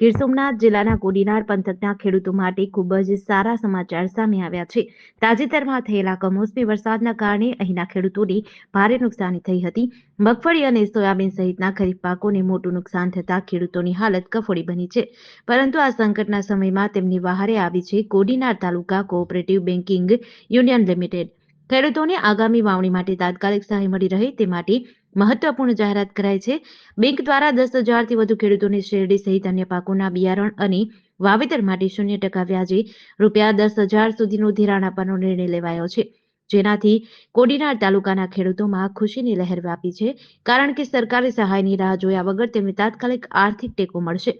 ગીર સોમનાથ જિલ્લાના કોડીનાર પંથકના ખેડૂતો માટે ખૂબ જ સારા સમાચાર સામે આવ્યા છે. તાજેતરમાં થયેલા કમોસમી વરસાદના કારણે અહીંના ખેડૂતોને ભારે નુકસાની થઈ હતી. મગફળી અને સોયાબીન સહિતના ખરીફ પાકોને મોટું નુકસાન થતા ખેડૂતોની હાલત કફોડી બની છે. પરંતુ આ સંકટના સમયમાં તેમની વહારે આવી છે Kodinar taluka cooperative banking union limited. ખેડૂતોને આગામી વાવણી માટે તાત્કાલિક સહાય મળી રહે તે માટે મહત્વપૂર્ણ જાહેરાત કરાઈ છે. બેંક દ્વારા દસ હજારથી વધુ ખેડૂતોને શેરડી સહિત અન્ય પાકોના બિયારણ અને વાવેતર માટે શૂન્ય ટકા વ્યાજે રૂપિયા દસ હજાર સુધીનું ધિરાણ આપવાનો નિર્ણય લેવાયો છે. જેનાથી કોડીનાર તાલુકાના ખેડૂતોમાં ખુશીની લહેર વ્યાપી છે, કારણ કે સરકારી સહાયની રાહ જોયા વગર તેમને તાત્કાલિક આર્થિક ટેકો મળશે.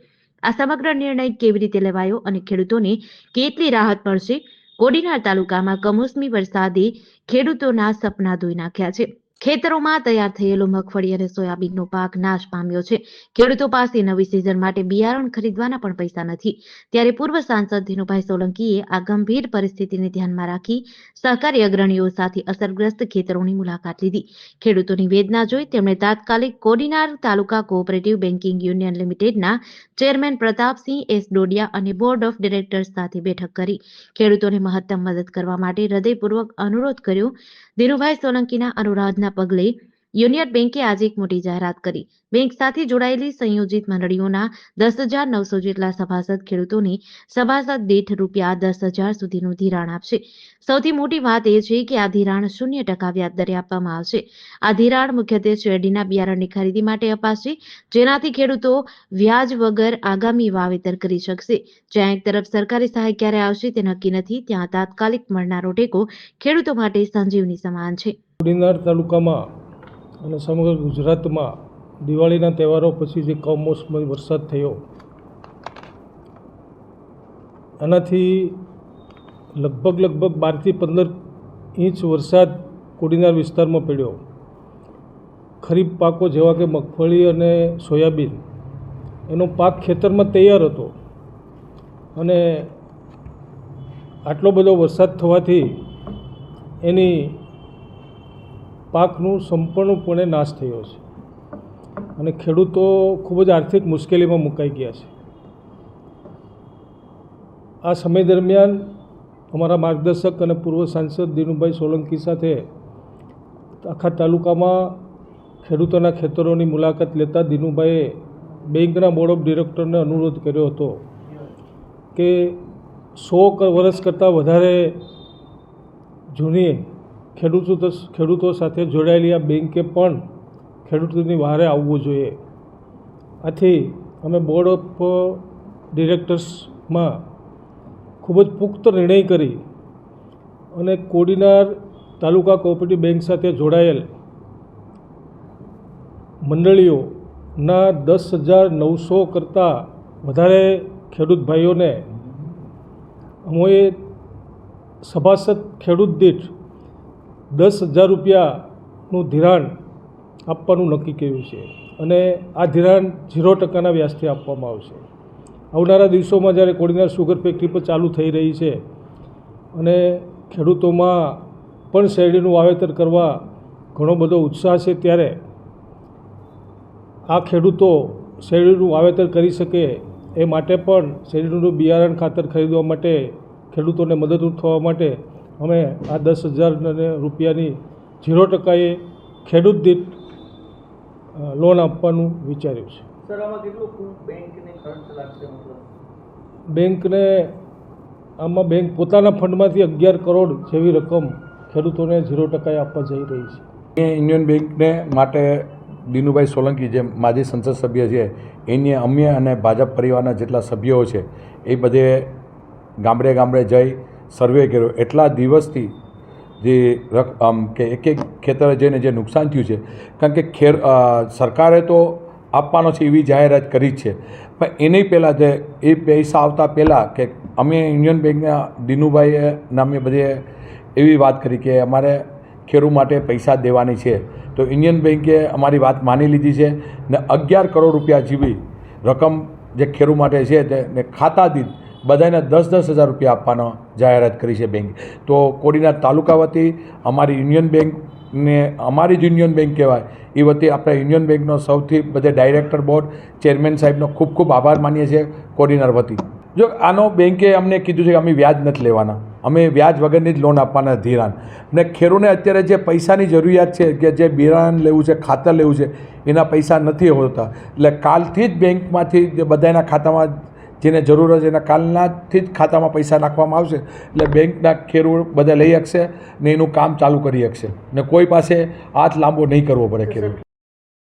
આ સમગ્ર નિર્ણય કેવી રીતે લેવાયો અને ખેડૂતોને કેટલી રાહત મળશે? કોડીનાર તાલુકામાં કમોસમી વરસાદે ખેડૂતોના સપના ધોઈ નાખ્યા છે. ખેતરોમાં તૈયાર થયેલો મગફળી અને સોયાબીનનો પાક નાશ પામ્યો છે. ખેડૂતો પાસે નવી સિઝન માટે બિયારણ ખરીદવાના પણ પૈસા નથી. ત્યારે પૂર્વ સાંસદ ધીનુભાઈ સોલંકીએ આ ગંભીર પરિસ્થિતિને ધ્યાનમાં રાખી સહકારી અગ્રણીઓ સાથે અસરગ્રસ્ત ખેતરોની મુલાકાત લીધી. ખેડૂતોની વેદના જોઈ તેમણે તાત્કાલિક Kodinar taluka cooperative banking union લિમિટેડના ચેરમેન પ્રતાપસિંહ એસ ડોડિયા અને બોર્ડ ઓફ ડિરેક્ટર્સ સાથે બેઠક કરી. ખેડૂતોને મહત્તમ મદદ કરવા માટે હૃદયપૂર્વક અનુરોધ કર્યો. ધીરુભાઈ સોલંકીના અનુરોધના પગલે યુનિયન બેંકે આજે એક મોટી જાહેરાત કરી. બેંક સાથે જોડાયેલી સંયોજિત મંડળીઓના દસ હજાર નવસો જેટલા સભાસદ ખેડૂતોને સભાસદ દીઠ રૂપિયા દસ હજાર સુધીનું ધિરાણ આપશે. સૌથી મોટી વાત એ છે કે આ ધિરાણ શૂન્ય ટકા વ્યાજ દરે આપવામાં આવશે. આ ધિરાણ મુખ્યત્વે શેરડીના બિયારણની ખરીદી માટે અપાશે, જેનાથી ખેડૂતો વ્યાજ વગર આગામી વાવેતર કરી શકશે. જ્યાં એક તરફ સરકારી સહાય ક્યારે આવશે તે નક્કી નથી, ત્યાં તાત્કાલિક મળનારો ટેકો ખેડૂતો માટે સંજીવની સમાન છે. તાલુકામાં અને સમગ્ર ગુજરાતમાં દિવાળીના તહેવારો પછી જે કમોસમી વરસાદ થયો, એનાથી લગભગ લગભગ બારથી પંદર ઇંચ વરસાદ કોડીનાર વિસ્તારમાં પડ્યો. ખરીફ પાકો જેવા કે મગફળી અને સોયાબીન, એનો પાક ખેતરમાં તૈયાર હતો. અને આટલો બધો વરસાદ થવાથી એની પાકનું સંપૂર્ણપણે નાશ થયો છે. અને ખેડૂતો ખૂબ જ આર્થિક મુશ્કેલીમાં મુકાઈ ગયા છે. આ સમય દરમિયાન અમારા માર્ગદર્શક અને પૂર્વ સાંસદ દિનુભાઈ સોલંકી સાથે આખા તાલુકામાં ખેડૂતોના ખેતરોની મુલાકાત લેતા દિનુભાઈએ બેંકના બોર્ડ ઓફ ડિરેક્ટરને અનુરોધ કર્યો હતો કે સો વર્ષ કરતાં વધારે જૂની ખેડૂતો ખેડૂતો સાથે જોડાયેલી આ બેંકે પણ ખેડૂતોની વહારે આવવું જોઈએ. આથી અમે બોર્ડ ઓફ ડિરેક્ટર્સમાં ખૂબ જ પુખ્ત નિર્ણય કરી અને કોડીનાર તાલુકા કોઓપરેટિવ બેંક સાથે જોડાયેલ મંડળીઓના દસ હજાર નવસો કરતાં વધારે ખેડૂત ભાઈઓને અમોએ સભાસદ ખેડૂત દીઠ દસ હજાર રૂપિયાનું ધિરાણ આપવાનું નક્કી કર્યું છે અને આ ધિરાણ ઝીરો ટકાના વ્યાજથી આપવામાં આવશે. આવનારા દિવસોમાં જ્યારે કોડીનાર સુગર ફેક્ટરી પર ચાલુ થઈ રહી છે અને ખેડૂતોમાં પણ શેરડીનું વાવેતર કરવા ઘણો બધો ઉત્સાહ છે ત્યારે આ ખેડૂતો શેરડીનું વાવેતર કરી શકે એ માટે પણ શેરડીનું બિયારણ ખાતર ખરીદવા માટે ખેડૂતોને મદદરૂપ થવા માટે અમે આ દસ હજાર રૂપિયાની ઝીરો ટકાએ ખેડૂત દીઠ લોન આપવાનું વિચાર્યું છે. સર આમાં કેટલું કુલ બેંકને આમાં બેંક પોતાના ફંડમાંથી અગિયાર કરોડ જેવી રકમ ખેડૂતોને ઝીરો ટકાએ આપવા જઈ રહી છે. એ યુનિયન બેંકને માટે દિનુભાઈ સોલંકી જે માજી સંસદ સભ્ય છે એની અમે અને ભાજપ પરિવારના જેટલા સભ્યો છે એ બધે ગામડે ગામડે જઈ સર્વે કર્યો. એટલા દિવસથી જે આમ કે એક એક ખેતરે જઈને જે નુકસાન થયું છે. કારણ કે ખેર સરકારે તો આપવાનો છે એવી જાહેરાત કરી જ છે. પણ એની પહેલાં જે, એ પૈસા આવતા પહેલાં કે અમે યુનિયન બેંકના દિનુભાઈએ નામે બધે એવી વાત કરી કે અમારે ખેડૂત માટે પૈસા દેવાની છે. તો યુનિયન બેંકે અમારી વાત માની લીધી છે ને અગિયાર કરોડ રૂપિયા જેવી રકમ જે ખેડૂત માટે છે તેને ખાતા દીઠ બધાને દસ દસ હજાર રૂપિયા આપવાનો જાહેરાત કરી છે બેંક. તો કોડીનાર તાલુકા વતી અમારી યુનિયન બેંકને, અમારી જ યુનિયન બેંક કહેવાય, એ વતી આપણે યુનિયન બેંકનો સૌથી બધે ડાયરેક્ટર બોર્ડ, ચેરમેન સાહેબનો ખૂબ ખૂબ આભાર માનીએ છીએ કોડીનાર વતી. જો આનો બેંકે અમને કીધું છે કે અમે વ્યાજ નથી લેવાના, અમે વ્યાજ વગરની જ લોન આપવાના ધિરાણ. ને ખેડૂને અત્યારે જે પૈસાની જરૂરિયાત છે કે જે બિરાણ લેવું છે, ખાતર લેવું છે, એના પૈસા નથી હોતા. એટલે કાલથી જ બેંકમાંથી બધાના ખાતામાં જેને જરૂર હશે એના કાલનાથી જ ખાતામાં પૈસા નાખવામાં આવશે. એટલે બેંકના ખેડૂત બધા લઈ શકશે ને એનું કામ ચાલુ કરી શકશે. ને કોઈ પાસે હાથ લાંબો નહીં કરવો પડે ખેડૂત.